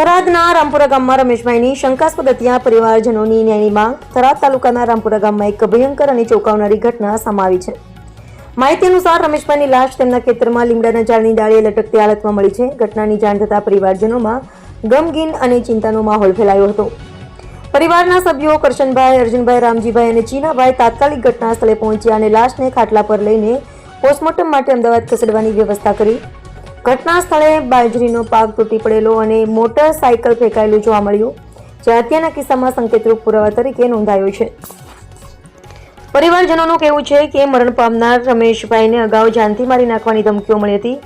થરાદના રામપુરા ગામમાં રમેશભાઈની શંકાસ્પદ હત્યા, પરિવારજનોની ન્યાયની માંગ. થરાદ તાલુકાના રામપુરા ગામમાં એક ભયંકર અને ચોંકાવનારી ઘટના સમાવી છે. માહિતી અનુસાર રમેશભાઈની લાશ તેમના ખેતરમાં લીમડાના ઝાડની ડાળીએ લટકતી હાલતમાં મળી છે. ઘટનાની જાણ થતાં પરિવારજનોમાં ગમગીન અને ચિંતાનો માહોલ ફેલાયો હતો. પરિવારના સભ્યો કરશનભાઈ, અર્જુનભાઈ, રામજીભાઈ અને ચીનાભાઈ તાત્કાલિક ઘટના સ્થળે પહોંચ્યા અને લાશને ખાટલા પર લઈને પોસ્ટમોર્ટમ માટે અમદાવાદ ખસેડવાની વ્યવસ્થા કરી. ઘટના સ્થળે બાજરીનો પાક તૂટી પડેલો અને મોટરસાયકલ ફેંકાયેલું જોવા મળ્યું, જે હત્યાના કિસ્સામાં સંકેતરૂપ પુરાવા તરીકે નોંધાયો છે. પરિવારજનોનું કહેવું છે કે મરણ પામનાર રમેશભાઈને અગાઉ જાનથી મારી નાખવાની ધમકીઓ મળી હતી.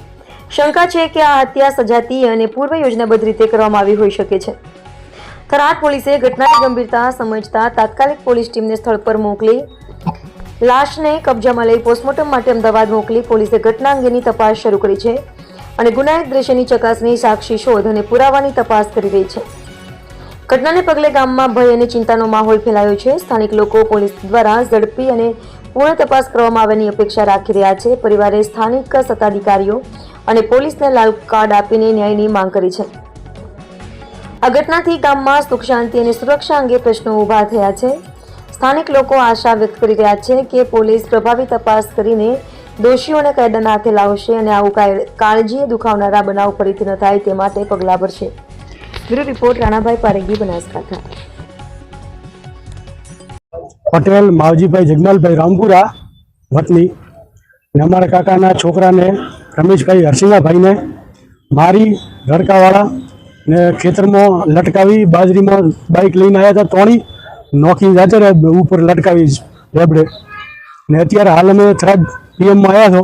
શંકા છે કે આ હત્યા સજાતી અને પૂર્વ યોજનાબદ્ધ રીતે કરવામાં આવી હોઈ શકે છે. થરાદ પોલીસે ઘટનાની ગંભીરતા સમજતા તાત્કાલિક પોલીસ ટીમને સ્થળ પર મોકલી લાશને કબજામાં લઈ પોસ્ટમોર્ટમ માટે અમદાવાદ મોકલી પોલીસે ઘટના અંગેની તપાસ શરૂ કરી છે. અને ગુનાયક દ્રશ્યની ચકાસણી, સાક્ષી શોધ અને પુરાવાની તપાસ કરી રહી છે. ઘટનાને પગલે ગામમાં ભય અને ચિંતાનો માહોલ ફેલાયો છે. સ્થાનિક લોકો, પોલીસ દ્વારા ઝડપી અને પૂર્ણ તપાસ કરવામાં આવવાની અપેક્ષા રાખી રહ્યા છે. પરિવારે સ્થાનિક સત્તાધિકારીઓ અને પોલીસને લાલ કાર્ડ આપીને ન્યાયની માંગ કરી છે. આ ઘટનાથી ગામમાં સુખ, શાંતિ અને સુરક્ષા અંગે પ્રશ્નો ઊભા થયા છે. સ્થાનિક લોકો આશા વ્યક્ત કરી રહ્યા છે કે પોલીસ પ્રભાવી તપાસ કરીને દોષીઓને કાયદાના હાથે લાવશે અને આવું કાળજીએ દુખાવનારા બનાવ ફરીથી ન થાય તે માટે પગલાં ભરશે. Bureau report, Ranabhai Paregi, Banaskantha. Patel, Mavjibhai, Jagmalbhai Rampura, વતની. ને અમારા કાકાના છોકરાને, રમેશભાઈ હરસિંહાભાઈને મારી ધડકાવાળા ને ખેતરમાં લટકાવી બાજરીમાં બાઇક લઈને આવ્યા હતા ત્રણેય નોખી જાતે ઉપર લટકાવી રેબડે ને અત્યારે હાલ અમે થરાદ પીએમમાં આવ્યા છો,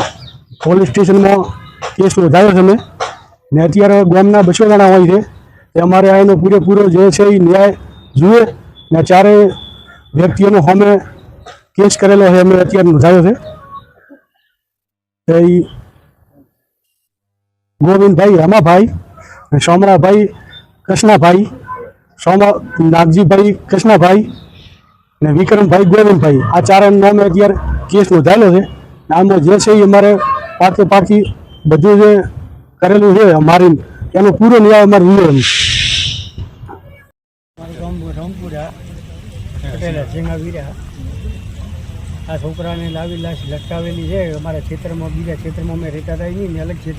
પોલીસ સ્ટેશનમાં કેસ નોંધાયો છે અમે. ને અત્યારે ગામના બસો જણા હોય છે. તે અમારે આ એનો પૂરેપૂરો જે છે એ ન્યાય જુએ ને ચારે વ્યક્તિઓનો સામે કેસ કરેલો છે, અમે અત્યારે નોંધાયો છે. એ ગોવિંદભાઈ રમાભાઈ સોમરાભાઈ કૃષ્ણાભાઈ, સોમા નાગજીભાઈ કૃષ્ણાભાઈ ને વિક્રમભાઈ ગોવિંદભાઈ. આ ચાર નામે અત્યારે કેસ નોંધાયેલો છે. આમાં જે છે એ અમારે પાકે પાકી બધું જે કરેલું છે અમારી એનો પૂરો ન્યાય અમારે જોઈએ એમ આ છોકરાને લાવી લાશ લટકાવેલી છે. અમારા ક્ષેત્રમાં બીજા ક્ષેત્રમાં અમે રહેતા હતા. નહીં અલગ ક્ષેત્ર